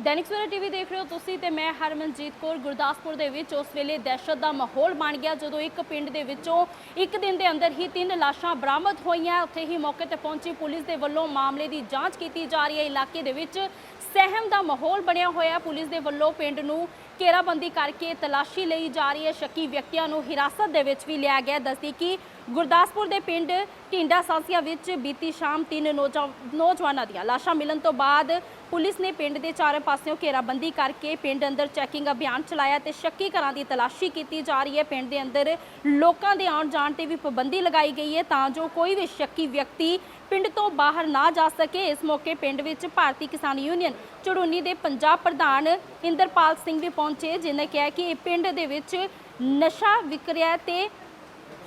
ਦੈਨਿਕ Savera TV ਦੇਖ ਰਹੇ ਹੋ ਤੁਸੀਂ ਤੇ ਮੈਂ ਹਰਮਨਜੀਤ ਕੌਰ। ਗੁਰਦਾਸਪੁਰ ਦੇ ਵਿੱਚ ਉਸ ਵੇਲੇ ਦਹਿਸ਼ਤ ਦਾ ਮਾਹੌਲ ਬਣ ਗਿਆ ਜਦੋਂ ਇੱਕ ਪਿੰਡ ਦੇ ਵਿੱਚੋਂ ਇੱਕ ਦਿਨ ਦੇ ਅੰਦਰ ਹੀ ਤਿੰਨ ਲਾਸ਼ਾਂ ਬਰਾਮਦ ਹੋਈਆਂ। ਉੱਥੇ ਹੀ ਮੌਕੇ ਤੇ ਪਹੁੰਚੀ ਪੁਲਿਸ ਦੇ ਵੱਲੋਂ ਮਾਮਲੇ ਦੀ ਜਾਂਚ ਕੀਤੀ ਜਾ ਰਹੀ ਹੈ। ਇਲਾਕੇ ਦੇ ਵਿੱਚ ਸਹਿਮ ਦਾ ਮਾਹੌਲ ਬਣਿਆ ਹੋਇਆ। ਪੁਲਿਸ ਦੇ ਵੱਲੋਂ ਪਿੰਡ ਨੂੰ ਘੇਰਾਬੰਦੀ ਕਰਕੇ ਤਲਾਸ਼ੀ ਲਈ ਜਾ ਰਹੀ ਹੈ। ਸ਼ੱਕੀ ਵਿਅਕਤੀਆਂ ਨੂੰ ਹਿਰਾਸਤ ਦੇ ਵਿੱਚ ਵੀ ਲਿਆ ਗਿਆ ਹੈ। ਦੱਸਦੀ ਕਿ ਗੁਰਦਾਸਪੁਰ ਦੇ ਪਿੰਡ ਢਿੰਡਾ ਸਾਂਸੀਆਂ ਵਿੱਚ ਬੀਤੀ ਸ਼ਾਮ ਤਿੰਨ ਨੌਜਵਾ- ਨੌਜਵਾਨਾਂ ਦੀਆਂ ਲਾਸ਼ਾਂ ਮਿਲਣ ਤੋਂ ਬਾਅਦ ਪੁਲਿਸ ਨੇ ਪਿੰਡ ਦੇ ਚਾਰੇ ਪਾਸਿਓਂ ਘੇਰਾਬੰਦੀ ਕਰਕੇ ਪਿੰਡ ਅੰਦਰ ਚੈਕਿੰਗ ਅਭਿਆਨ ਚਲਾਇਆ ਤੇ ਸ਼ੱਕੀ ਘਰਾਂ ਦੀ ਤਲਾਸ਼ੀ ਕੀਤੀ ਜਾ ਰਹੀ ਹੈ। ਪਿੰਡ ਦੇ ਅੰਦਰ ਲੋਕਾਂ ਦੇ ਆਉਣ ਜਾਣ ਤੇ ਵੀ ਪਾਬੰਦੀ ਲਗਾਈ ਗਈ ਹੈ ਤਾਂ ਜੋ ਕੋਈ ਵੀ ਸ਼ੱਕੀ ਵਿਅਕਤੀ ਪਿੰਡ ਤੋਂ ਬਾਹਰ ਨਾ ਜਾ ਸਕੇ। ਇਸ ਮੌਕੇ ਪਿੰਡ ਵਿੱਚ ਭਾਰਤੀ ਕਿਸਾਨ ਯੂਨੀਅਨ ਚੜੂਨੀ ਦੇ ਪੰਜਾਬ ਪ੍ਰਧਾਨ ਇੰਦਰਪਾਲ ਸਿੰਘ ਵੀ ਪਹੁੰਚੇ ਜਿਨ੍ਹਾਂ ਕਿਹਾ ਕਿ ਇਹ ਪਿੰਡ ਦੇ ਵਿੱਚ ਨਸ਼ਾ ਵਿਕ ਰਿਹਾ ਤੇ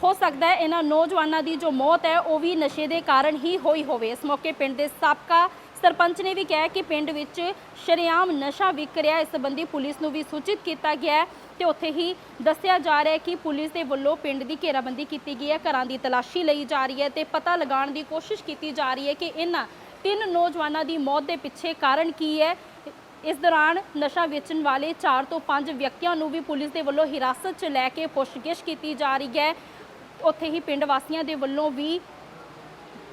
ਹੋ ਸਕਦਾ ਹੈ ਇਹਨਾਂ ਨੌਜਵਾਨਾਂ ਦੀ ਜੋ ਮੌਤ ਹੈ ਉਹ ਵੀ ਨਸ਼ੇ ਦੇ ਕਾਰਨ ਹੀ ਹੋਈ ਹੋਵੇ। ਇਸ ਮੌਕੇ ਪਿੰਡ ਦੇ ਸਾਬਕਾ ਸਰਪੰਚ ਨੇ ਵੀ ਕਿਹਾ ਕਿ ਪਿੰਡ ਵਿੱਚ ਸ਼ਰੇਆਮ ਨਸ਼ਾ ਵਿਕ ਰਿਹਾ ਇਸ ਸੰਬੰਧੀ ਪੁਲਿਸ ਨੂੰ ਵੀ ਸੂਚਿਤ ਕੀਤਾ ਗਿਆ ਹੈ ਤੇ ਉੱਥੇ ਹੀ ਦੱਸਿਆ ਜਾ ਰਿਹਾ ਹੈ ਕਿ ਪੁਲਿਸ ਦੇ ਵੱਲੋਂ ਪਿੰਡ ਦੀ ਘੇਰਾਬੰਦੀ ਕੀਤੀ ਗਈ ਹੈ। ਘਰਾਂ ਦੀ ਤਲਾਸ਼ੀ ਲਈ ਜਾ ਰਹੀ ਹੈ ਤੇ ਪਤਾ ਲਗਾਉਣ ਦੀ ਕੋਸ਼ਿਸ਼ ਕੀਤੀ ਜਾ ਰਹੀ ਹੈ ਕਿ ਇਹਨਾਂ ਤਿੰਨ ਨੌਜਵਾਨਾਂ ਦੀ ਮੌਤ ਦੇ ਪਿੱਛੇ ਕਾਰਨ ਕੀ ਹੈ। ਇਸ ਦੌਰਾਨ ਨਸ਼ਾ ਵੇਚਣ ਵਾਲੇ 4 ਤੋਂ 5 ਵਿਅਕਤੀਆਂ ਨੂੰ ਵੀ ਪੁਲਿਸ ਦੇ ਵੱਲੋਂ ਹਿਰਾਸਤ 'ਚ ਲੈ ਕੇ ਪੁੱਛਗਿੱਛ ਕੀਤੀ ਜਾ ਰਹੀ ਹੈ। ਉੱਥੇ ਹੀ ਪਿੰਡ ਵਾਸੀਆਂ ਦੇ ਵੱਲੋਂ ਵੀ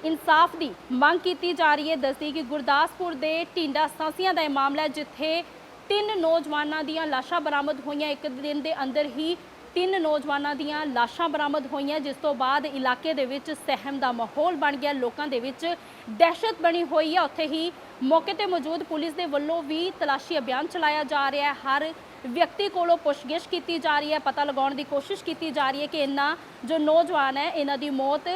ਇਨਸਾਫ ਦੀ ਮੰਗ ਕੀਤੀ ਜਾ ਰਹੀ ਹੈ। ਦੱਸਦੀ ਕਿ ਗੁਰਦਾਸਪੁਰ ਦੇ ਟਿੰਡਾ ਸਾਂਸੀਆਂ ਦਾ ਇਹ ਮਾਮਲਾ ਜਿੱਥੇ ਤਿੰਨ ਨੌਜਵਾਨਾਂ ਦੀਆਂ ਲਾਸ਼ਾਂ ਬਰਾਮਦ ਹੋਈਆਂ। ਇੱਕ ਦਿਨ ਦੇ ਅੰਦਰ ਹੀ ਤਿੰਨ ਨੌਜਵਾਨਾਂ ਦੀਆਂ ਲਾਸ਼ਾਂ ਬਰਾਮਦ ਹੋਈਆਂ, ਜਿਸ ਤੋਂ ਬਾਅਦ ਇਲਾਕੇ ਦੇ ਵਿੱਚ ਸਹਿਮ ਦਾ ਮਾਹੌਲ ਬਣ ਗਿਆ। ਲੋਕਾਂ ਦੇ ਵਿੱਚ ਦਹਿਸ਼ਤ ਬਣੀ ਹੋਈ ਹੈ। ਉੱਥੇ ਹੀ ਮੌਕੇ ਤੇ ਮੌਜੂਦ ਪੁਲਿਸ ਦੇ ਵੱਲੋਂ ਵੀ ਤਲਾਸ਼ੀ ਅਭਿਆਨ ਚਲਾਇਆ ਜਾ ਰਿਹਾ ਹੈ। ਹਰ ਵਿਅਕਤੀ ਕੋਲੋਂ ਪੁੱਛਗਿੱਛ ਕੀਤੀ ਜਾ ਰਹੀ ਹੈ। ਪਤਾ ਲਗਾਉਣ ਦੀ ਕੋਸ਼ਿਸ਼ ਕੀਤੀ ਜਾ ਰਹੀ ਹੈ ਕਿ ਇਹਨਾਂ ਜੋ ਨੌਜਵਾਨ ਹੈ, ਇਹਨਾਂ ਦੀ ਮੌਤ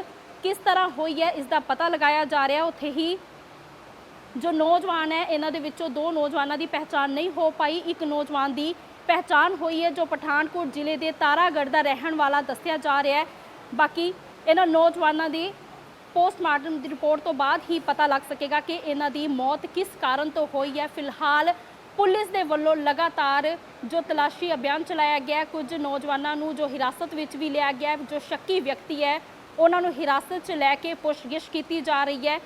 ਕਿਸ ਤਰ੍ਹਾਂ ਹੋਈ ਹੈ, ਇਸ ਦਾ ਪਤਾ ਲਗਾਇਆ ਜਾ ਰਿਹਾ। ਉੱਥੇ ਹੀ ਜੋ ਨੌਜਵਾਨ ਹੈ, ਇਹਨਾਂ ਦੇ ਵਿੱਚੋਂ ਦੋ ਨੌਜਵਾਨਾਂ ਦੀ ਪਹਿਚਾਣ ਨਹੀਂ ਹੋ ਪਾਈ। ਇੱਕ ਨੌਜਵਾਨ ਦੀ ਪਹਿਚਾਣ ਹੋਈ ਹੈ, ਜੋ ਪਠਾਨਕੋਟ ਜ਼ਿਲ੍ਹੇ ਦੇ ਤਾਰਾਗੜ੍ਹ ਦਾ ਰਹਿਣ ਵਾਲਾ ਦੱਸਿਆ ਜਾ ਰਿਹਾ ਹੈ। ਬਾਕੀ ਇਹਨਾਂ ਨੌਜਵਾਨਾਂ ਦੀ ਪੋਸਟਮਾਰਟਮ ਦੀ ਰਿਪੋਰਟ ਤੋਂ ਬਾਅਦ ਹੀ ਪਤਾ ਲੱਗ ਸਕੇਗਾ ਕਿ ਇਹਨਾਂ ਦੀ ਮੌਤ ਕਿਸ ਕਾਰਨ ਤੋਂ ਹੋਈ ਹੈ। ਫਿਲਹਾਲ ਪੁਲਿਸ ਦੇ ਵੱਲੋਂ ਲਗਾਤਾਰ ਜੋ ਤਲਾਸ਼ੀ ਅਭਿਆਨ ਚਲਾਇਆ ਗਿਆ ਕੁਝ ਨੌਜਵਾਨਾਂ ਨੂੰ ਜੋ ਹਿਰਾਸਤ ਵਿੱਚ ਵੀ ਲਿਆ ਗਿਆ ਜੋ ਸ਼ੱਕੀ ਵਿਅਕਤੀ ਹੈ ਉਹਨਾਂ ਨੂੰ ਹਿਰਾਸਤ 'ਚ ਲੈ ਕੇ ਪੁੱਛਗਿੱਛ ਕੀਤੀ ਜਾ ਰਹੀ ਹੈ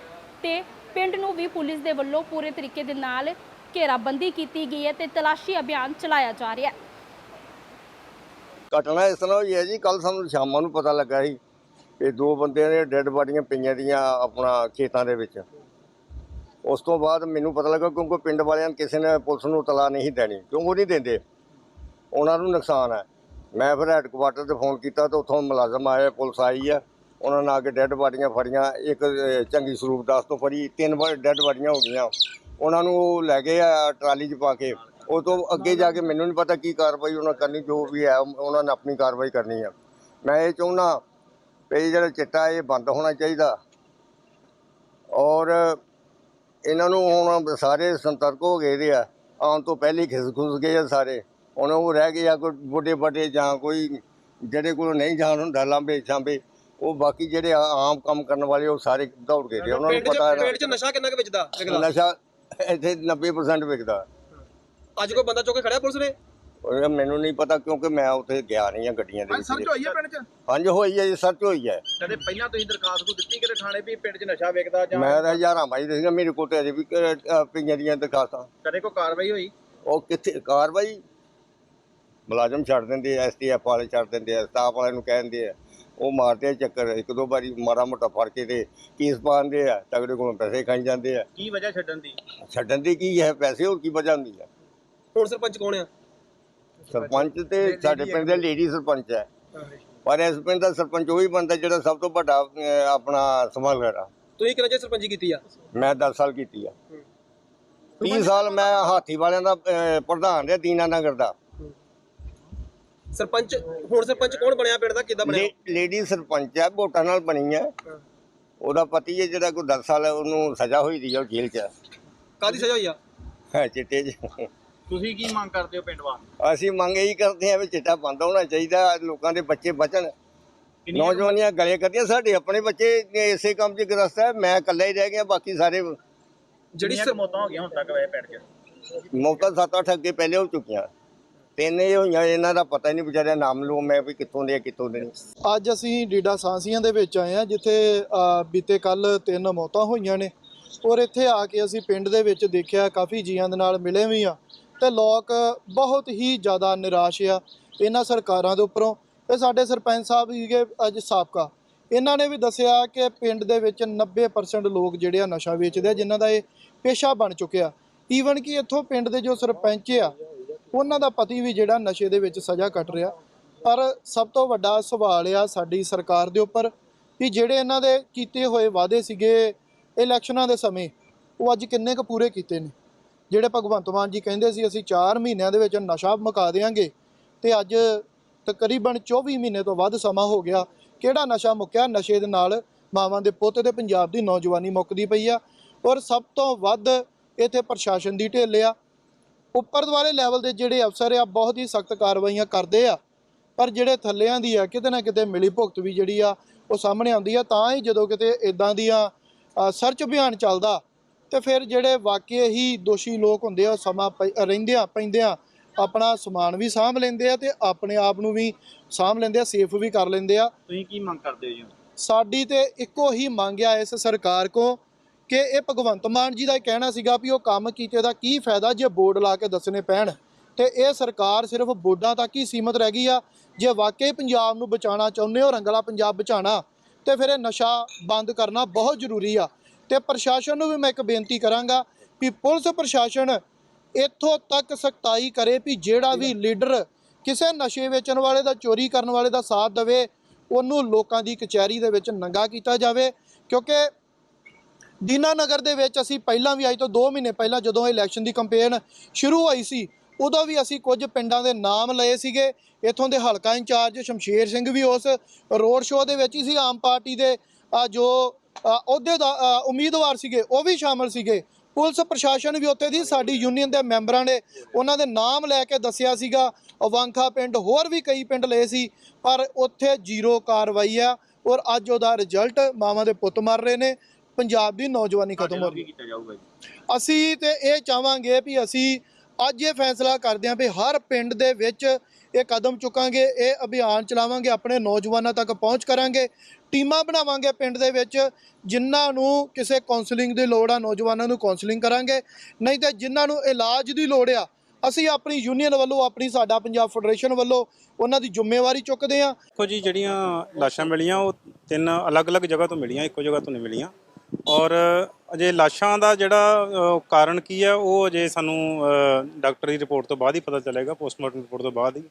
ਤੇ ਪਿੰਡ ਨੂੰ ਵੀ ਪੁਲਿਸ ਦੇ ਵੱਲੋਂ ਪੂਰੇ ਤਰੀਕੇ ਦੇ ਨਾਲ ਘੇਰਾਬੰਦੀ ਕੀਤੀ ਗਈ ਹੈ ਤੇ ਤਲਾਸ਼ੀ ਅਭਿਆਨ ਚਲਾਇਆ ਜਾ ਰਿਹਾ ਹੈ। ਘਟਨਾ ਇਸ ਤਰ੍ਹਾਂ ਹੋਈ ਹੈ ਜੀ ਕੱਲ ਸਾਨੂੰ ਸ਼ਾਮਾਂ ਨੂੰ ਪਤਾ ਲੱਗਾ ਸੀ ਇਹ ਦੋ ਬੰਦਿਆਂ ਦੇ ਡੈੱਡ ਬਾਡੀਆਂ ਪਈਆਂ ਦੀਆਂ ਆਪਣਾ ਖੇਤਾਂ ਦੇ ਵਿੱਚ। ਉਸ ਤੋਂ ਬਾਅਦ ਮੈਨੂੰ ਪਤਾ ਲੱਗਾ ਕਿਉਂਕਿ ਪਿੰਡ ਵਾਲਿਆਂ ਨੇ ਕਿਸੇ ਨੇ ਪੁਲਿਸ ਨੂੰ ਤਲਾ ਨਹੀਂ ਦੇਣੀ, ਕਿਉਂ ਉਹ ਨਹੀਂ ਦਿੰਦੇ? ਉਹਨਾਂ ਨੂੰ ਨੁਕਸਾਨ ਹੈ। ਮੈਂ ਫਿਰ ਹੈੱਡਕੁਆਟਰ ਤੇ ਫੋਨ ਕੀਤਾ ਤਾਂ ਉੱਥੋਂ ਮੁਲਾਜ਼ਮ ਆਏ, ਪੁਲਿਸ ਆਈ ਆ ਉਹਨਾਂ ਨਾਲ ਆ ਕੇ ਡੈੱਡ ਬਾਡੀਆਂ ਫੜੀਆਂ, ਇੱਕ ਚੰਗੀ ਸਰੂਪ ਦਾਸ ਤੋਂ ਫੜੀ, ਤਿੰਨ ਵਾਰ ਡੈੱਡ ਬਾਡੀਆਂ ਹੋ ਗਈਆਂ। ਉਹਨਾਂ ਨੂੰ ਲੈ ਗਏ ਆ ਟਰਾਲੀ 'ਚ ਪਾ ਕੇ। ਉਹ ਤੋਂ ਅੱਗੇ ਜਾ ਕੇ ਮੈਨੂੰ ਨਹੀਂ ਪਤਾ ਕੀ ਕਾਰਵਾਈ ਉਹਨਾਂ ਕਰਨੀ, ਜੋ ਵੀ ਹੈ, ਉਹਨਾਂ ਨੇ ਆਪਣੀ ਕਾਰਵਾਈ ਕਰਨੀ ਆ। ਮੈਂ ਇਹ ਚਾਹੁੰਦਾ ਵੀ ਜਿਹੜਾ ਚਿੱਟਾ, ਇਹ ਬੰਦ ਹੋਣਾ ਚਾਹੀਦਾ। ਔਰ ਇਹਨਾਂ ਨੂੰ ਹੁਣ ਸਾਰੇ ਸੰਤਰਕ ਹੋ ਗਏ ਦੇ ਆ। ਆਉਣ ਤੋਂ ਪਹਿਲੇ ਖਿਸ ਖੁਸ ਗਏ ਆ ਸਾਰੇ। ਹੁਣ ਉਹ ਰਹਿ ਗਏ ਆ ਕੋਈ ਵੱਡੇ ਵੱਡੇ ਜਾਂ ਕੋਈ, ਜਿਹੜੇ ਕੋਲ ਨਹੀਂ ਜਾਣ ਹੁੰਦਾ ਲਾਂਬੇ ਛਾਂਬੇ ਉਹ ਬਾਕੀ ਜਿਹੜੇ ਆ- ਆਮ ਕੰਮ ਕਰਨ ਵਾਲੇ ਉਹ ਸਾਰੇ ਦੌੜ ਗਏ ਉਹਨਾਂ ਨੂੰ ਪਿੰਡ 'ਚ ਪਤਾ ਪਿੰਡ 'ਚ ਨਸ਼ਾ ਕਿੰਨਾ ਕੁ ਵਿਕਦਾ ਹੈ ਨਸ਼ਾ ਇੱਥੇ 90% ਵਿਕਦਾ। ਅੱਜ ਕੋਈ ਬੰਦਾ ਚੁੱਕ ਕੇ ਖੜਿਆ ਪੁਲਿਸ ਨੇ? ਉਹ ਮੈਨੂੰ ਨਹੀਂ ਪਤਾ ਕਿਉਂਕਿ ਮੈਂ ਉੱਥੇ ਗਿਆ ਨਹੀਂ ਆ ਗੱਡੀਆਂ ਦੇ ਅੱਜ ਸਰਚ ਵਿੱਚ ਹੋਈ ਹੈ ਪਿੰਡ 'ਚ? ਹਾਂਜੀ ਹੋਈ ਹੈ ਜੀ ਸੱਚ ਹੋਈ ਹੈ। ਕਦੇ ਪਹਿਲਾਂ ਤੁਸੀਂ ਦਰਖਾਸਤ ਕੋ ਦਿੱਤੀ ਕਿਤੇ ਥਾਣੇ ਵੀ ਪਿੰਡ 'ਚ ਨਸ਼ਾ ਵੇਚਦਾ ਜਾਂ ਮੈਂ ਤਾਂ ਹਜ਼ਾਰਾਂ ਮਾਈ ਦੇਖਿਆ ਮੇਰੇ ਕੋਲ ਤੇ ਅਜੇ ਵੀ ਕ- ਅ, ਪਈਆਂ ਦੀਆਂ ਦਰਖਾਸਤਾਂ। ਕਦੇ ਕੋਈ ਕਾਰਵਾਈ ਹੋਈ? ਉਹ ਕਿੱਥੇ ਕਾਰਵਾਈ? ਮੁਲਾਜ਼ਮ ਛੱਡ ਦਿੰਦੇ ਆ ਐਸਟੀਐਫ ਵਾਲੇ ਛੱਡ ਦਿੰਦੇ ਆ ਸਟਾਫ ਵਾਲਿਆਂ ਨੂੰ ਕਹਿੰਦੇ ਆ। ਉਹ ਮਾਰਦੇ ਚੱਕਰ ਇੱਕ ਦੋ ਵਾਰੀ ਮਾੜਾ ਮੋਟਾ ਫੜ ਕੇ ਤੇ ਕੇਸ ਪਾਉਂਦੇ ਆ ਤਗੜੇ ਕੋਲੋਂ ਪੈਸੇ ਖਾਈ ਜਾਂਦੇ ਆ। ਕੀ ਵਜ੍ਹਾ ਛੱਡਣ ਦੀ? ਛੱਡਣ ਦੀ ਕੀ ਹੈ? ਪੈਸੇ ਹੋਰ ਕੀ ਵਜ੍ਹਾ ਹੁੰਦੀ ਆ? ਹੁਣ ਸਰਪੰਚ ਕੌਣ ਆ? ਸਰਪੰਚ ਤੇ ਸਾਡੇ ਪਿੰਡ ਦੇ ਲੇਡੀ ਸਰਪੰਚ ਹੈ। ਪਰ ਇਸ ਪਿੰਡ ਦਾ ਸਰਪੰਚ ਉਹੀ ਬੰਦਾ ਜਿਹੜਾ ਸਭ ਤੋਂ ਵੱਡਾ ਆਪਣਾ ਸੰਭਾਲਰ ਆ। ਤੁਸੀਂ ਕਿੰਨਾ ਚਿਰ ਸਰਪੰਚੀ ਕੀਤੀ ਆ? ਮੈਂ 10 ਸਾਲ ਕੀਤੀ ਆ। 30 ਸਾਲ ਮੈਂ ਹਾਥੀ ਵਾਲਿਆਂ ਦਾ ਪ੍ਰਧਾਨ ਰਿਹਾ ਦੀਨਾ ਨਗਰ ਦਾ। ਸਰਪੰਚ ਹੁਣ ਸਰਪੰਚ ਕੌਣ ਬਣਿਆ ਪਿੰਡ ਦਾ? ਕਿੱਦਾਂ ਬਣਿਆ? ਲੇ- ਲੇਡੀ ਸਰਪੰਚ ਹੈ ਵੋਟਾਂ ਨਾਲ ਬਣੀ ਹੈ। ਉਹਦਾ ਪਤੀ ਹੈ ਜਿਹੜਾ ਕੋਈ 10 ਸਾਲ ਉਹਨੂੰ ਸਜ਼ਾ ਹੋਈ ਦੀ ਆ ਉਹ ਜੇਲ੍ਹ 'ਚ। ਕਾਦੀ ਸਜ਼ਾ ਹੋਈ ਆ? ਹੈ ਚਿੱਟੇ 'ਚ। ਤੁਸੀਂ ਕੀ ਮੰਗ ਕਰਦੇ ਹੋ ਪਿੰਡ ਵਾਸਤੇ? ਅਸੀਂ ਮੰਗ ਇਹੀ ਕਰਦੇ ਆ ਵੀ ਚਿੱਟਾ ਬੰਦ ਹੋਣਾ ਚਾਹੀਦਾ ਲੋਕਾਂ ਦੇ ਬੱਚੇ ਬਚਣ। ਨੌਜਵਾਨੀਆਂ ਗਲੇ ਕਰਦੀਆਂ ਸਾਡੇ ਆਪਣੇ ਬੱਚੇ ਇਸੇ ਕੰਮ 'ਚ ਗ੍ਰਸਤ ਹੈ ਮੈਂ ਇਕੱਲਾ ਹੀ ਰਹਿ ਗਿਆ ਬਾਕੀ ਸਾਰੇ ਜਿਹੜੀ ਮੌਤਾਂ ਹੋ ਗਈਆਂ ਹੁਣ ਤੱਕ ਵੈਸੇ ਪਿੰਡ 'ਚ? ਮੌਤਾਂ ਸੱਤ ਅੱਠ ਅੱਗੇ ਪਹਿਲੇ ਹੋ ਚੁੱਕੀਆਂ। ਤਿੰਨ ਇਹ ਹੋਈਆਂ ਇਹਨਾਂ ਦਾ ਪਤਾ ਹੀ ਨਹੀਂ ਵਿਚਾਰਿਆ ਨਾਮ ਲੂ ਮੈਂ ਵੀ ਕਿੱਥੋਂ ਦੇ ਆ, ਕਿੱਥੋਂ ਦੇ ਨਹੀਂ। ਅੱਜ ਅਸੀਂ ਡੀਡਾ ਸਾਂਸੀਆਂ ਦੇ ਵਿੱਚ ਆਏ ਆ ਜਿੱਥੇ ਅ, ਬੀਤੇ ਕੱਲ ਤਿੰਨ ਮੌਤਾਂ ਹੋਈਆਂ ਨੇ। ਔਰ ਇੱਥੇ ਆ ਕੇ ਅਸੀਂ ਪਿੰਡ ਦੇ ਵਿੱਚ ਦੇਖਿਆ ਕਾਫੀ ਜੀਆਂ ਦੇ ਨਾਲ ਮਿਲੇ ਵੀ ਆ ਤੇ ਲੋਕ ਬਹੁਤ ਹੀ ਜ਼ਿਆਦਾ ਨਿਰਾਸ਼ ਆ ਇਹਨਾਂ ਸਰਕਾਰਾਂ ਦੇ ਉੱਪਰੋਂ। ਤੇ ਸਾਡੇ ਸਰਪੰਚ ਸਾਹਿਬ ਸੀਗੇ ਅੱਜ ਸਾਬਕਾ। ਇਹਨਾਂ ਨੇ ਵੀ ਦੱਸਿਆ ਕਿ ਪਿੰਡ ਦੇ ਵਿੱਚ 90% ਲੋਕ ਜਿਹੜੇ ਆ ਨਸ਼ਾ ਵੇਚਦੇ ਆ ਜਿਨ੍ਹਾਂ ਦਾ ਇਹ ਪੇਸ਼ਾ ਬਣ ਚੁੱਕਿਆ। ਈਵਨ ਕਿ ਇੱਥੋਂ ਪਿੰਡ ਦੇ ਜੋ ਸਰਪੰਚ ਆ ਉਹਨਾਂ ਦਾ ਪਤੀ ਵੀ ਜਿਹੜਾ ਨਸ਼ੇ ਦੇ ਵਿੱਚ ਸਜ਼ਾ ਕੱਟ ਰਿਹਾ। ਪਰ ਸਭ ਤੋਂ ਵੱਡਾ ਸਵਾਲ ਆ ਸਾਡੀ ਸਰਕਾਰ ਦੇ ਉੱਪਰ ਕਿ ਜਿਹੜੇ ਇਹਨਾਂ ਦੇ ਕੀਤੇ ਹੋਏ ਵਾਅਦੇ ਸੀਗੇ ਇਲੈਕਸ਼ਨਾਂ ਦੇ ਸਮੇਂ, ਉਹ ਅੱਜ ਕਿੰਨੇ ਕੁ ਪੂਰੇ ਕੀਤੇ ਨੇ? ਜਿਹੜੇ ਭਗਵੰਤ ਮਾਨ ਜੀ ਕਹਿੰਦੇ ਸੀ, ਅਸੀਂ 4 ਮਹੀਨਿਆਂ ਦੇ ਵਿੱਚ ਨਸ਼ਾ ਮੁਕਾ ਦੇਵਾਂਗੇ ਤੇ ਅੱਜ ਤਕਰੀਬਨ 24 ਮਹੀਨੇ ਤੋਂ ਵੱਧ ਸਮਾਂ ਹੋ ਗਿਆ। ਕਿਹੜਾ ਨਸ਼ਾ ਮੁੱਕਿਆ? ਨਸ਼ੇ ਦੇ ਨਾਲ ਮਾਵਾਂ ਦੇ ਪੁੱਤ ਤੇ ਪੰਜਾਬ ਦੀ ਨੌਜਵਾਨੀ ਮੁੱਕਦੀ ਪਈ ਆ। ਔਰ ਸਭ ਤੋਂ ਵੱਧ ਇੱਥੇ ਪ੍ਰਸ਼ਾਸਨ ਦੀ ਢਿੱਲ ਆ। ਉੱਪਰ ਵਾਲੇ ਲੈਵਲ ਦੇ ਜਿਹੜੇ ਅਫਸਰ ਆ ਬਹੁਤ ਹੀ ਸਖਤ ਕਾਰਵਾਈਆਂ ਕਰਦੇ ਆ। ਪਰ ਜਿਹੜੇ ਥੱਲਿਆਂ ਦੀ ਆ ਕਿਤੇ ਨਾ ਕਿਤੇ ਮਿਲੀ ਭੁਗਤ ਵੀ ਜਿਹੜੀ ਆ ਉਹ ਸਾਹਮਣੇ ਆਉਂਦੀ ਆ। ਤਾਂ ਹੀ ਜਦੋਂ ਕਿਤੇ ਇਦਾਂ ਦੀਆਂ ਸਰਚ ਅਭਿਆਨ ਚੱਲਦਾ ਤੇ ਫਿਰ ਜਿਹੜੇ ਵਾਕਿਆ ਹੀ ਦੋਸ਼ੀ ਲੋਕ ਹੁੰਦੇ ਆ ਸਮਾਂ ਪੈ- ਰਹਿੰਦਿਆਂ ਪੈਂਦਿਆਂ ਆਪਣਾ ਸਮਾਨ ਵੀ ਸਾਂਭ ਲੈਂਦੇ ਆ ਤੇ ਆਪਣੇ ਆਪ ਨੂੰ ਵੀ ਸਾਂਭ ਲੈਂਦੇ ਆ ਸੇਫ ਵੀ ਕਰ ਲੈਂਦੇ ਆ। ਤੁਸੀਂ ਕੀ ਮੰਗ ਕਰਦੇ ਹੋ ਜੀ? ਸਾਡੀ ਤੇ ਇੱਕੋ ਹੀ ਮੰਗ ਆ ਇਸ ਸਰਕਾਰ ਕੋ ਕਿ ਇਹ ਭਗਵੰਤ ਮਾਨ ਜੀ ਦਾ ਇਹ ਕਹਿਣਾ ਸੀਗਾ ਵੀ ਉਹ ਕੰਮ ਕੀਤੇ ਦਾ ਕੀ ਫਾਇਦਾ ਜੇ ਬੋਰਡ ਲਾ ਕੇ ਦੱਸਣੇ ਪੈਣ। ਤੇ ਇਹ ਸਰਕਾਰ ਸਿਰਫ ਬੋਰਡਾਂ ਤੱਕ ਹੀ ਸੀਮਤ ਰਹਿ ਗਈ ਆ। ਜੇ ਵਾਕਈ ਪੰਜਾਬ ਨੂੰ ਬਚਾਉਣਾ ਚਾਹੁੰਦੇ ਹੋ, ਰੰਗਲਾ ਪੰਜਾਬ ਬਚਾਉਣਾ, ਤੇ ਫਿਰ ਇਹ ਨਸ਼ਾ ਬੰਦ ਕਰਨਾ ਬਹੁਤ ਜ਼ਰੂਰੀ ਆ। ਤੇ ਪ੍ਰਸ਼ਾਸਨ ਨੂੰ ਵੀ ਮੈਂ ਇੱਕ ਬੇਨਤੀ ਕਰਾਂਗਾ ਵੀ ਪੁਲਿਸ ਪ੍ਰਸ਼ਾਸਨ ਇੱਥੋਂ ਤੱਕ ਸਖਤਾਈ ਕਰੇ ਵੀ ਜਿਹੜਾ ਵੀ ਲੀਡਰ ਕਿਸੇ ਨਸ਼ੇ ਵੇਚਣ ਵਾਲੇ ਦਾ, ਚੋਰੀ ਕਰਨ ਵਾਲੇ ਦਾ ਸਾਥ ਦੇਵੇ, ਉਹਨੂੰ ਲੋਕਾਂ ਦੀ ਕਚਹਿਰੀ ਦੇ ਵਿੱਚ ਨੰਗਾ ਕੀਤਾ ਜਾਵੇ। ਕਿਉਂਕਿ ਦੀਨਾਨਗਰ ਦੇ ਵਿੱਚ ਅਸੀਂ ਪਹਿਲਾਂ ਵੀ ਅੱਜ ਤੋਂ 2 ਮਹੀਨੇ ਪਹਿਲਾਂ ਜਦੋਂ ਇਲੈਕਸ਼ਨ ਦੀ ਕੰਪੇਨ ਸ਼ੁਰੂ ਹੋਈ ਸੀ, ਉਦੋਂ ਵੀ ਅਸੀਂ ਕੁਝ ਪਿੰਡਾਂ ਦੇ ਨਾਮ ਲਏ ਸੀਗੇ। ਇੱਥੋਂ ਦੇ ਹਲਕਾ ਇੰਚਾਰਜ ਸ਼ਮਸ਼ੇਰ ਸਿੰਘ ਵੀ ਉਸ ਰੋਡ ਸ਼ੋਅ ਦੇ ਵਿੱਚ ਹੀ ਸੀ। ਆਮ ਪਾਰਟੀ ਦੇ ਜੋ ਅਹੁਦੇ ਦਾ ਉਮੀਦਵਾਰ ਸੀਗੇ, ਉਹ ਵੀ ਸ਼ਾਮਲ ਸੀਗੇ। ਪੁਲਿਸ ਪ੍ਰਸ਼ਾਸਨ ਵੀ ਉੱਥੇ ਦੀ, ਸਾਡੀ ਯੂਨੀਅਨ ਦੇ ਮੈਂਬਰਾਂ ਨੇ ਉਹਨਾਂ ਦੇ ਨਾਮ ਲੈ ਕੇ ਦੱਸਿਆ ਸੀਗਾ। ਅਵਾਂਖਾ ਪਿੰਡ ਹੋਰ ਵੀ ਕਈ ਪਿੰਡ ਲਏ ਸੀ, ਪਰ ਉੱਥੇ ਜ਼ੀਰੋ ਕਾਰਵਾਈ ਆ ਔਰ ਅੱਜ ਉਹਦਾ ਰਿਜ਼ਲਟ ਮਾਵਾਂ ਦੇ ਪੁੱਤ ਮਰ ਰਹੇ ਨੇ। ਪੰਜਾਬ ਦੀ ਨੌਜਵਾਨੀ ਖਤਮ ਹੋ ਰਹੀ ਕੀ ਕੀਤਾ ਜਾਊਗਾ ਜੀ? ਅਸੀਂ ਤੇ ਇਹ ਚਾਹਾਂਗੇ ਵੀ ਅਸੀਂ ਅੱਜ ਇਹ ਫੈਸਲਾ ਕਰਦੇ ਹਾਂ ਵੀ ਹਰ ਪਿੰਡ ਦੇ ਵਿੱਚ ਇਹ ਕਦਮ ਚੁੱਕਾਂਗੇ ਇਹ ਅਭਿਆਨ ਚਲਾਵਾਂਗੇ ਆਪਣੇ ਨੌਜਵਾਨਾਂ ਤੱਕ ਪਹੁੰਚ ਕਰਾਂਗੇ ਟੀਮਾਂ ਬਣਾਵਾਂਗੇ ਪਿੰਡ ਦੇ ਵਿੱਚ ਜਿਨ੍ਹਾਂ ਨੂੰ ਕਿਸੇ ਕਾਉਂਸਲਿੰਗ ਦੀ ਲੋੜ ਆ ਨੌਜਵਾਨਾਂ ਨੂੰ ਕਾਉਂਸਲਿੰਗ ਕਰਾਂਗੇ। ਨਹੀਂ ਤੇ ਜਿਨ੍ਹਾਂ ਨੂੰ ਇਲਾਜ ਦੀ ਲੋੜ ਆ ਅਸੀਂ ਆਪਣੀ ਯੂਨੀਅਨ ਵੱਲੋਂ ਆਪਣੀ ਸਾਡਾ ਪੰਜਾਬ ਫੈਡਰੇਸ਼ਨ ਵੱਲੋਂ ਉਹਨਾਂ ਦੀ ਜ਼ਿੰਮੇਵਾਰੀ ਚੁੱਕਦੇ ਹਾਂ। ਦੇਖੋ ਜੀ ਜਿਹੜੀਆਂ ਲਾਸ਼ਾਂ ਮਿਲੀਆਂ ਉਹ ਤਿੰਨ ਅਲੱਗ-ਅਲੱਗ ਜਗ੍ਹਾ ਤੋਂ ਮਿਲੀਆਂ ਇੱਕੋ ਜਗ੍ਹਾ ਤੋਂ ਨਹੀਂ ਮਿਲੀਆਂ। ਔਰ ਅਜੇ ਲਾਸ਼ਾਂ ਦਾ ਜਿਹੜਾ ਅ, ਕਾਰਨ ਕੀ ਹੈ ਉਹ ਅਜੇ ਸਾਨੂੰ ਅ, ਡਾਕਟਰੀ ਰਿਪੋਰਟ ਤੋਂ ਬਾਅਦ ਹੀ ਪਤਾ ਚੱਲੇਗਾ ਪੋਸਟਮਾਰਟਮ ਰਿਪੋਰਟ ਤੋਂ ਬਾਅਦ ਹੀ।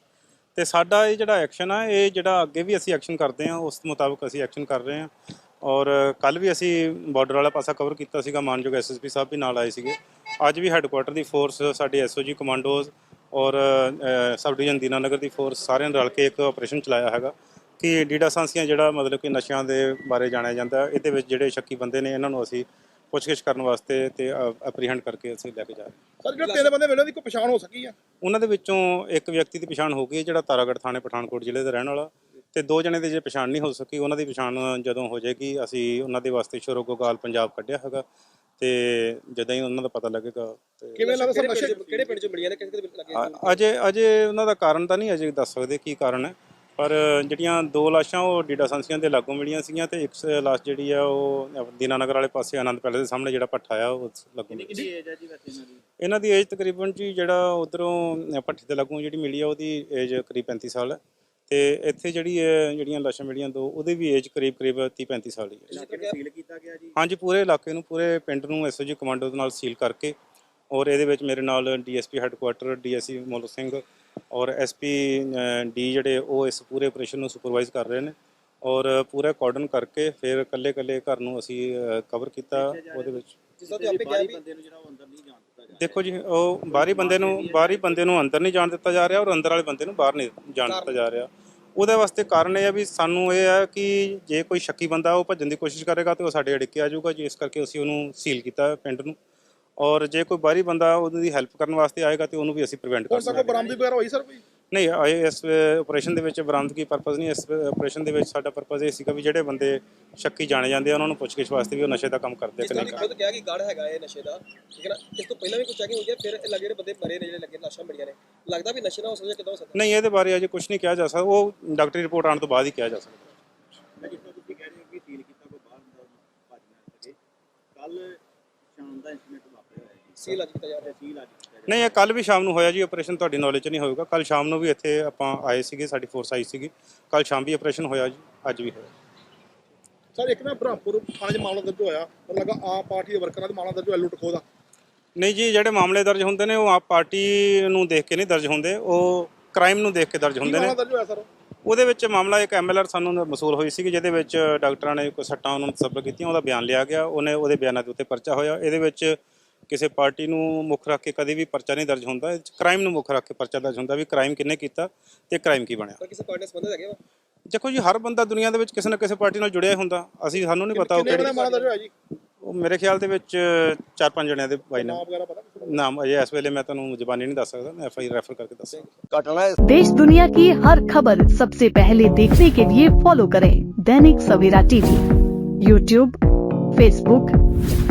ਤੇ ਸਾਡਾ ਇਹ ਜਿਹੜਾ ਐਕਸ਼ਨ ਆ ਇਹ ਜਿਹੜਾ ਅੱਗੇ ਵੀ ਅਸੀਂ ਐਕਸ਼ਨ ਕਰਦੇ ਹਾਂ ਉਸ ਮੁਤਾਬਕ ਅਸੀਂ ਐਕਸ਼ਨ ਕਰ ਰਹੇ ਹਾਂ। ਔਰ ਕੱਲ ਵੀ ਅਸੀਂ ਬਾਰਡਰ ਵਾਲਾ ਪਾਸਾ ਕਵਰ ਕੀਤਾ ਸੀਗਾ ਮਾਨਯੋਗ ਐਸਐਸਪੀ ਸਾਹਿਬ ਵੀ ਨਾਲ ਆਏ ਸੀਗੇ। ਅੱਜ ਵੀ ਹੈੱਡਕੁਆਟਰ ਦੀ ਫੋਰਸ ਸਾਡੇ ਐਸਓਜੀ ਕਮਾਂਡੋਜ਼ ਔਰ ਸਬ ਡਿਵੀਜ਼ਨ ਦੀਨਾਨਗਰ ਦੀ ਫੋਰਸ ਸਾਰਿਆਂ ਨੇ ਰਲ ਕੇ ਇੱਕ ਆਪਰੇਸ਼ਨ ਚਲਾਇਆ ਹੈਗਾ। ਕਿ ਡੀਡਾ ਸਾਂਸੀਆਂ ਜਿਹੜਾ ਮਤਲਬ ਕਿ ਨਸ਼ਿਆਂ ਦੇ ਬਾਰੇ ਜਾਣਿਆ ਜਾਂਦਾ ਇਹਦੇ ਵਿੱਚ ਜਿਹੜੇ ਸ਼ੱਕੀ ਬੰਦੇ ਨੇ ਇਹਨਾਂ ਨੂੰ ਅਸੀਂ ਪੁੱਛਗਿੱਛ ਕਰਨ ਵਾਸਤੇ ਤੇ ਅਪਰੀਹੈਂਡ ਕਰਕੇ ਅਸੀਂ ਲੈ ਕੇ ਜਾ ਰਹੇ ਹਾਂ। ਸਰ ਜਿਹੜੇ ਤਿੰਨ ਬੰਦੇ ਮਿਲੇ ਉਹਦੀ ਕੋਈ ਪਛਾਣ ਹੋ ਸਕੀ ਆ? ਉਹਨਾਂ ਦੇ ਵਿੱਚੋਂ ਇੱਕ ਵਿਅਕਤੀ ਦੀ ਪਛਾਣ ਹੋ ਗਈ ਹੈ ਜਿਹੜਾ ਤਾਰਾਗੜ੍ਹ ਥਾਣੇ ਪਠਾਨਕੋਟ ਜ਼ਿਲ੍ਹੇ ਦਾ ਰਹਿਣ ਵਾਲਾ। ਤੇ ਦੋ ਜਣੇ ਦੀ ਜੇ ਪਛਾਣ ਨਹੀਂ ਹੋ ਸਕੀ ਉਹਨਾਂ ਦੀ ਪਛਾਣ ਜਦੋਂ ਹੋ ਜਾਏਗੀ ਅਸੀਂ ਉਹਨਾਂ ਦੇ ਵਾਸਤੇ ਸ਼ੁਰੂ ਗੋਗਾਲ ਪੰਜਾਬ ਕੱਢਿਆ ਹੈਗਾ। ਤੇ ਜਦੋਂ ਹੀ ਉਹਨਾਂ ਦਾ ਪਤਾ ਲੱਗੇਗਾ ਤੇ ਕਿਵੇਂ ਲੱਗਦਾ ਸਰ ਨਸ਼ੇ ਕਿਹੜੇ ਪਿੰਡ ਚ ਮਿਲੀਆਂ ਨੇ? ਕਿਸੇ ਦੇ ਲੱਗੇ ਅਜੇ ਅਜੇ ਉਹਨਾਂ ਦਾ ਕਾਰਨ ਤਾਂ ਨਹੀਂ ਅਜੇ ਦੱਸ ਸਕਦੇ ਕੀ ਕਾਰਨ ਹੈ। ਪਰ ਜਿਹੜੀਆਂ ਦੋ ਲਾਸ਼ਾਂ ਉਹ ਡੀਡਾ ਸੰਸੀਆਂ ਦੇ ਲਾਗੋਂ ਮਿਲੀਆਂ ਸੀਗੀਆਂ ਤੇ ਇੱਕ ਲਾਸ਼ ਜਿਹੜੀ ਆ ਉਹ ਦੀਨਾਨਗਰ ਵਾਲੇ ਪਾਸੇ ਆਨੰਦ ਪੈਲੇਸ ਦੇ ਸਾਹਮਣੇ ਜਿਹੜਾ ਪੱਠਾ ਆ ਉਹ ਲਾਗੋਂ ਮਿਲੀ ਕਿੰਨੀ ਏਜ ਹੈ ਜੀ ਵੈਸੇ ਇਹਨਾਂ ਦੀ ਦੀ ਏਜ ਤਕਰੀਬਨ ਜੀ ਜਿਹੜਾ ਉਧਰੋਂ ਭੱਠੀ ਦੇ ਲਾਗੋਂ ਜਿਹੜੀ ਮਿਲੀ ਆ ਉਹਦੀ ਏਜ ਕਰੀਬ 35 ਸਾਲ ਹੈ ਤੇ ਇੱਥੇ ਜਿਹੜੀ ਜਿਹੜੀਆਂ ਲਾਸ਼ਾਂ ਮਿਲੀਆਂ ਦੋ ਉਹਦੀ ਵੀ ਏਜ ਕਰੀਬ ਕਰੀਬ 30 35 ਸਾਲ ਹੀ ਹੈ ਇਲਾਕੇ ਨੂੰ ਸੀਲ ਕੀਤਾ ਗਿਆ ਜੀ? ਹਾਂਜੀ ਪੂਰੇ ਇਲਾਕੇ ਨੂੰ ਪੂਰੇ ਪਿੰਡ ਨੂੰ ਐਸਓਜੀ ਕਮਾਂਡੋ ਦੇ ਨਾਲ ਸੀਲ ਕਰਕੇ ਔਰ ਇਹਦੇ ਵਿੱਚ ਮੇਰੇ ਨਾਲ DSP headquarter DSC Molak Singh ਔਰ ਐਸਪੀ ਡੀ ਜਿਹੜੇ ਉਹ ਇਸ ਪੂਰੇ ਆਪਰੇਸ਼ਨ ਨੂੰ ਸੁਪਰਵਾਈਜ਼ ਕਰ ਰਹੇ ਨੇ ਔਰ ਪੂਰਾ ਕਾਰਡਨ ਕਰਕੇ ਫਿਰ ਕੱਲੇ ਕੱਲੇ ਘਰ ਨੂੰ ਅਸੀਂ ਕਵਰ ਕੀਤਾ ਉਹਦੇ ਵਿੱਚ। ਦੇਖੋ ਜੀ ਉਹ ਬਾਹਰੀ ਬੰਦੇ ਨੂੰ ਬਾਹਰੀ ਬੰਦੇ ਨੂੰ ਅੰਦਰ ਨਹੀਂ ਜਾਣ ਦਿੱਤਾ ਜਾ ਰਿਹਾ ਔਰ ਅੰਦਰ ਵਾਲੇ ਬੰਦੇ ਨੂੰ ਬਾਹਰ ਨਹੀਂ ਜਾਣ ਦਿੱਤਾ ਜਾ ਰਿਹਾ। ਉਹਦੇ ਵਾਸਤੇ ਕਾਰਨ ਇਹ ਹੈ ਵੀ ਸਾਨੂੰ ਇਹ ਹੈ ਕਿ ਜੇ ਕੋਈ ਸ਼ੱਕੀ ਬੰਦਾ ਉਹ ਭੱਜਣ ਦੀ ਕੋਸ਼ਿਸ਼ ਕਰੇਗਾ ਤੇ ਉਹ ਸਾਡੇ ਅੜਿੱਕੇ ਆ ਜਾਊਗਾ ਜੀ ਇਸ ਕਰਕੇ ਅਸੀਂ ਉਹਨੂੰ ਸੀਲ ਕੀਤਾ ਪਿੰਡ ਨੂੰ। ਔਰ ਜੇ ਕੋਈ ਬਾਹਰੀ ਬੰਦਾ ਉਹਦੀ ਹੈਲਪ ਕਰਨ ਵਾਸਤੇ ਆਏਗਾ ਤੇ ਉਹਨੂੰ ਵੀ ਅਸੀਂ ਪ੍ਰੀਵੈਂਟ ਕਰ ਹੁਣ ਤੱਕ ਸਕਦੇ ਬਰਾਮਦੀ ਵਗੈਰਾ ਹੋਈ ਸਰ ਕੋਈ? ਨਹੀਂ ਇਹ ਇਸ ਆਪਰੇਸ਼ਨ ਦੇ ਵਿੱਚ ਬਰਾਮਦਗੀ ਪਰਪਸ ਨਹੀਂ ਇਸ ਆਪਰੇਸ਼ਨ ਦੇ ਵਿੱਚ ਸਾਡਾ ਪਰਪਸ ਇਹ ਸੀਗਾ ਵੀ ਜਿਹੜੇ ਬੰਦੇ ਸ਼ੱਕੀ ਜਾਣੇ ਜਾਂਦੇ ਆ ਉਹਨਾਂ ਨੂੰ ਪੁੱਛਗਿੱਛ ਵਾਸਤੇ ਵੀ ਉਹ ਨਸ਼ੇ ਦਾ ਕੰਮ ਕਰਦੇ ਕਿ ਨਹੀਂ ਕਰਦੇ ਖੁਦ ਕਿਹਾ ਕਿ ਗੜ ਹੈਗਾ ਇਹ ਨਸ਼ੇ ਦਾ ਠੀਕ ਹੈ ਨਾ? ਇਸ ਤੋਂ ਪਹਿਲਾਂ ਵੀ ਕੁਝ ਚੈਕਿੰਗ ਹੋਈ ਹੈ ਫਿਰ ਇਹ ਲੱਗੇ ਜਿਹੜੇ ਬੰਦੇ ਮਰੇ ਨੇ ਜਿਹੜੇ ਲੱਗੇ ਲਾਸ਼ਾਂ ਮਿਲੀਆਂ ਨੇ ਲੱਗਦਾ ਵੀ ਨਸ਼ੇ ਨਾਲ ਹੋ ਸਕਦਾ ਕਿਦਾਂ ਹੋ ਸਕਦਾ? ਨਹੀਂ ਇਹਦੇ ਬਾਰੇ ਅਜੇ ਕੁਝ ਨਹੀਂ ਕਿਹਾ ਜਾ ਸਕਦਾ ਉਹ ਡਾਕਟਰੀ ਰਿਪੋਰਟ ਆਉਣ ਤੋਂ ਬਾਅਦ ਹੀ ਕਿਹਾ ਜਾ ਸਕਦਾ। ਜਿਸ ਤਰ੍ਹਾਂ ਤੁਸੀਂ ਕਹਿ ਰਹੇ ਹੋ ਕਿ ਸੀਲ ਕੀਤਾ ਕੋਈ ਬਾਹਰ ਅੰਦਰ ਭੱਜ ਨਾ ਸਕੇ। ਕੱਲ ਸੀਲ ਅੱਜ ਕੀਤਾ ਜਾ ਰਿਹਾ ਸੀਲ ਅੱਜ ਨਹੀਂ ਇਹ ਕੱਲ ਵੀ ਸ਼ਾਮ ਨੂੰ ਹੋਇਆ ਜੀ ਆਪਰੇਸ਼ਨ ਤੁਹਾਡੀ ਨੌਲੇਜ 'ਚ ਨਹੀਂ ਹੋਊਗਾ। ਕੱਲ ਸ਼ਾਮ ਨੂੰ ਵੀ ਇੱਥੇ ਆਪਾਂ ਆਏ ਸੀਗੇ ਸਾਡੀ ਫੋਰਸ ਆਈ ਸੀਗੀ। ਕੱਲ ਸ਼ਾਮ ਵੀ ਆਪਰੇਸ਼ਨ ਹੋਇਆ ਜੀ ਅੱਜ ਵੀ ਹੋਇਆ। ਸਰ ਇੱਕ ਨਾ ਬ੍ਰਹਮਪੁਰ ਥਾਣੇ 'ਚ ਮਾਮਲਾ ਦਰਜ ਹੋਇਆ। ਉਹ ਲੱਗਾ ਆਮ ਪਾਰਟੀ ਦੇ ਵਰਕਰਾਂ ਦਾ ਮਾਮਲਾ ਦਰਜ ਹੋਇਆ ਲੁੱਟ ਖੋਹ ਦਾ। ਨਹੀਂ ਜੀ ਜਿਹੜੇ ਮਾਮਲੇ ਦਰਜ ਹੁੰਦੇ ਨੇ ਉਹ ਆਪ ਪਾਰਟੀ ਨੂੰ ਦੇਖ ਕੇ ਨਹੀਂ ਦਰਜ ਹੁੰਦੇ। ਉਹ ਕ੍ਰਾਈਮ ਨੂੰ ਦੇਖ ਕੇ ਦਰਜ ਕੀ ਹੁੰਦੇ ਨੇ। ਮਾਮਲਾ ਦਰਜ ਹੋਇਆ ਸਰ? ਉਹਦੇ ਵਿੱਚ ਮਾਮਲਾ ਇੱਕ ਐਮਐਲਆਰ ਸਾਨੂੰ ਮਸੂਲ ਹੋਈ ਸੀ ਜਿਹਦੇ ਵਿੱਚ ਡਾਕਟਰਾਂ ਨੇ ਕੋਈ ਸੱਟਾਂ ਉਹਨਾਂ ਸਬਰ ਕੀਤੀਆਂ ਉਹਦਾ ਬਿਆਨ ਲਿਆ ਗਿਆ। ਉਹਨੇ ਉਹਦੇ ਬਿਆਨਾਂ ਦੇ ਉੱਤੇ ਪਰਚਾ ਹੋਇਆ। ਇਹਦੇ ਵਿੱਚ ਕਿਸੇ ਪਾਰਟੀ ਨੂੰ ਮੁੱਖ ਰੱਖ ਕੇ ਕਦੇ ਵੀ ਪਰਚਾ ਨਹੀਂ ਦਰਜ ਹੁੰਦਾ ਕ੍ਰਾਈਮ ਨੂੰ ਮੁੱਖ ਰੱਖ ਕੇ ਪਰਚਾ ਦਰਜ ਹੁੰਦਾ ਵੀ ਕ੍ਰਾਈਮ ਕਿੰਨੇ ਕੀਤਾ ਤੇ ਕ੍ਰਾਈਮ ਕੀ ਬਣਿਆ ਤਾਂ ਕਿਸੇ ਪਾਰਟੀ ਨਾਲ ਸੰਬੰਧਿਤ ਹੈਗੇ ਵਾ ਦੇਖੋ ਜੀ ਹਰ ਬੰਦਾ ਦੁਨੀਆ ਦੇ ਵਿੱਚ ਕਿਸੇ ਨਾ ਕਿਸੇ ਪਾਰਟੀ ਨਾਲ ਜੁੜਿਆ ਹੀ ਹੁੰਦਾ ਅਸੀਂ ਸਾਨੂੰ ਨਹੀਂ ਪਤਾ ਉਹ ਕਿੰਨੇ ਬੰਦੇ ਕਿਹੜੀ ਮਾਮਲਾ ਦਰਜ ਹੋਇਆ ਜੀ ਉਹ ਮੇਰੇ ਖਿਆਲ ਦੇ ਵਿੱਚ ਚਾਰ ਪੰਜ ਜਣਿਆਂ ਦੇ ਬਾਈ ਨਾਮ ਨਾਮ ਵਗੈਰਾ ਪਤਾ ਕਿਸੇ ਨੂੰ? ਨਾਮ ਅਜੇ ਇਸ ਵੇਲੇ ਮੈਂ ਤੁਹਾਨੂੰ ਜ਼ੁਬਾਨੀ ਨਹੀਂ ਦੱਸ ਸਕਦਾ ਮੈਂ ਐਫ ਆਈ ਰੈਫਰ ਕਰਕੇ ਦੱਸਾਂਗਾ ਘਟਨਾ ਇਸ देश दुनिया की हर खबर सबसे पहले देखने के लिए फॉलो करें Dainik Savera TV YouTube Facebook